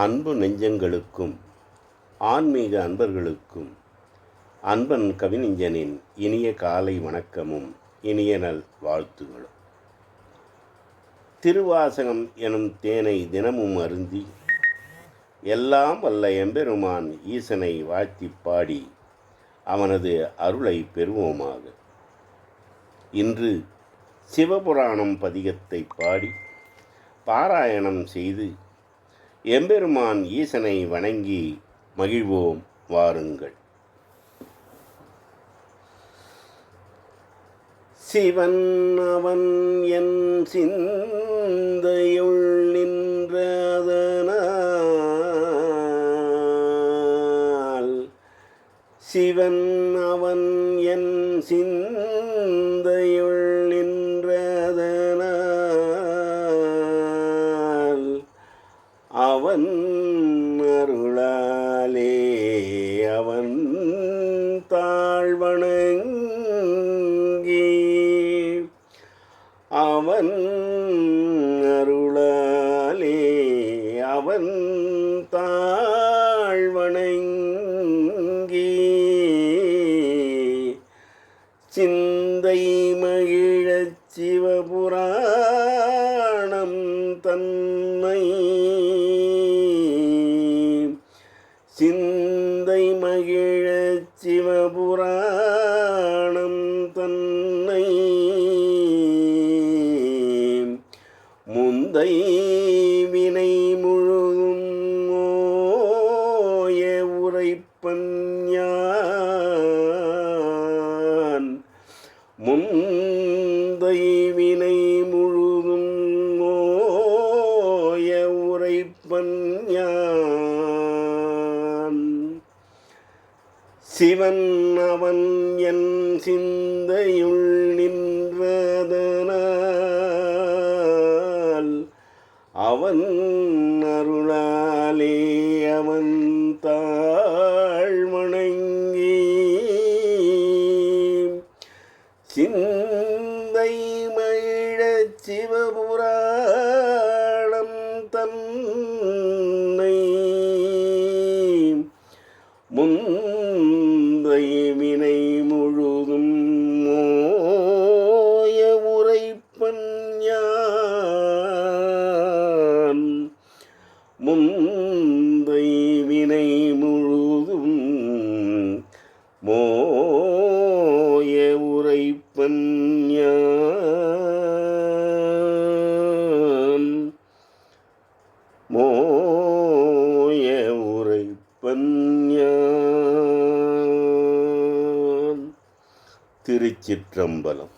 அன்பு நெஞ்சங்களுக்கும் ஆன்மீக அன்பர்களுக்கும் அன்பன் கவிஞனின் இனிய காலை வணக்கமும் இனிய நல் வாழ்த்துகளும். திருவாசகம் எனும் தேனை தினமும் அருந்தி எல்லாம் வல்ல எம்பெருமான் ஈசனை வாழ்த்தி பாடி அவனது அருளை பெறுவோமாக. இன்று சிவபுராணம் பதிகத்தை பாடி பாராயணம் செய்து எம்பெருமான் ஈசனை வணங்கி மகிழ்வோம் வாருங்கள். சிவன் அவன் என் சிந்தையுள் நின்றதனால் சிவன் அவன் என் சிந்த அவன் அருளாலே அவன் தாழ்வணங்கி. அவன் அருளாலே அவன் தாழ்வணங்கி. சிந்தை மகிழச் சிவபுராணம் தன்னை சிந்தை மகிழச் சிவபுராணம் தன்னை முந்தை வினை முழுதும் ஓய உரைப்பன் முந்தை வினை முழுதும் ஓய உரைப்பன் யான் சிவன் அவன் என் சிந்தையுள் நின்றதனால் அவன் அருளாலே அவன் தாழ் தாழ்வணங்கி சிந்தை மகிழச் சிவபுராணம் தன்னை முன் யான் முந்தை வினை முழுதும் மோய உரைப்பன் யான் மோய உரைப்பன் திருச்சிற்றம்பலம்.